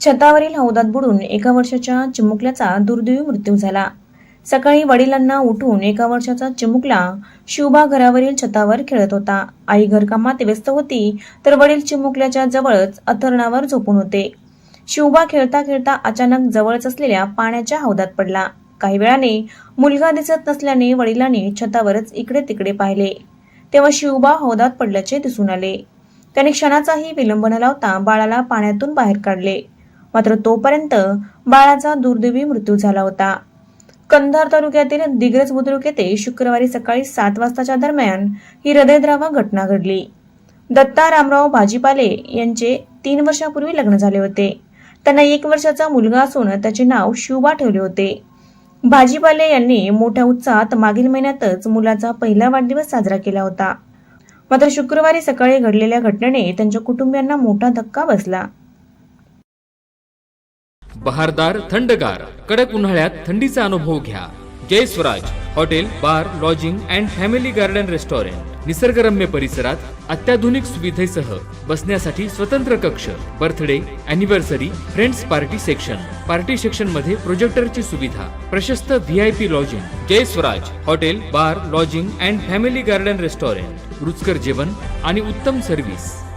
छतावरील हौदात बुडून एका वर्षाच्या चिमुकल्याचा दुर्दैवी मृत्यू झाला. सकाळी वडिलांना उठून एका वर्षाचा चिमुकला शिवबा घरावरील छतावर खेळत होता. आई घरकामात व्यस्त होती तर वडील चिमुकल्याच्या जवळच अथरणावर झोपून होते. शिवबा खेळता खेळता अचानक जवळच असलेल्या पाण्याच्या हौदात पडला. काही वेळाने मुलगा दिसत नसल्याने वडिलांनी छतावरच इकडे तिकडे पाहिले. तेव्हा शिवबा हौदात पडल्याचे दिसून आले. त्याने क्षणाचाही विलंब न लावता बाळाला पाण्यातून बाहेर काढले. मात्र तोपर्यंत बाळाचा दुर्दैवी मृत्यू झाला होता. कंधार तालुक्यातील दिग्रज बुद्रुक येथे शुक्रवारी सकाळी सात वाजताच्या दरम्यान ही हृदयद्रावा घटना घडली. दत्ता रामराव भाजीपाले यांचे तीन वर्षापूर्वी लग्न झाले होते. त्यांना एक वर्षाचा मुलगा असून त्याचे नाव शिवबा ठेवले होते. भाजीपाले यांनी मोठ्या उत्साहात मागील महिन्यातच मुलाचा पहिला वाढदिवस साजरा केला होता. मात्र शुक्रवारी सकाळी घडलेल्या घटनेने त्यांच्या कुटुंबियांना मोठा धक्का बसला. बहारदार थंडगार कडक उन्हाळ्यात थंडीचा अनुभव घ्या. Jai Swaraj hotel bar lodging and family garden restaurant निसर्गरम्य परिसरात अत्याधुनिक सुविधेसह बसण्यासाठी स्वतंत्र कक्ष birthday anniversary friends party section party सेक्शनमध्ये प्रोजेक्टरची सुविधा प्रशस्त V I P lodging Jai Swaraj hotel bar lodging and family garden restaurant. रुचकर जेवण आणि उत्तम सर्व्हिस